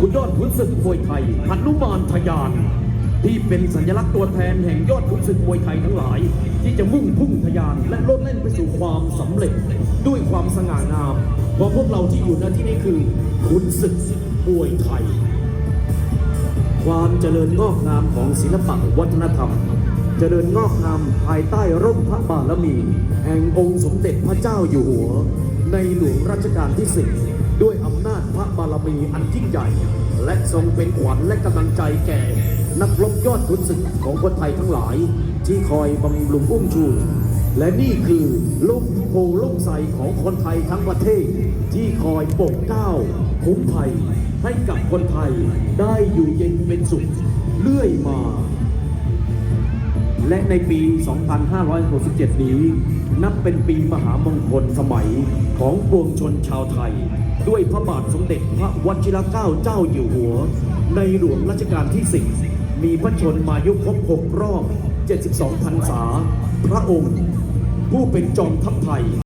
คุณยอดขุนศึกมวยไทยหนุมานทยาน ที่เป็นสัญลักษณ์ตัวแทนแห่งยอดขุนศึกมวยไทยทั้งหลาย ที่จะมุ่งพุ่งทะยานและลดแล่นไปสู่ความสำเร็จด้วยความสง่างามเพราะพวกเราที่อยู่ณที่นี้คือขุนศึกมวยไทย ความเจริญงอกงามของศิลปะวัฒนธรรมเจริญงอกงามภายใต้ร่มพระบารมี แห่งองค์สมเด็จพระเจ้าอยู่หัว ในหลวงรัชกาลที่สิบด้วยอำาระบารมีอันยิ่งใหญ่ และทรงเป็นขวัญและกำลังใจแก่ นักรบยอดขุนศึกของคนไทยทั้งหลาย ที่คอยบำรุงอุ้มชู และนี่คือลูกโพลูกใสของคนไทยทั้งประเทศ ที่คอยปกเก้าคุ้มภัยให้กับคนไทยได้อยู่เย็นเป็นสุขเรื่อย และในปี 2567 นี้ นับเป็นปีมหามงคลสมัยของปวงชนชาวไทย ด้วยพระบาทสมเด็จพระวชิรเกล้าเจ้าอยู่หัว ในหลวงรัชกาลที่สิบมีพระชนมายุครบ6รอบ 72พรรษา พระองค์ ผู้เป็นจอมทัพไทย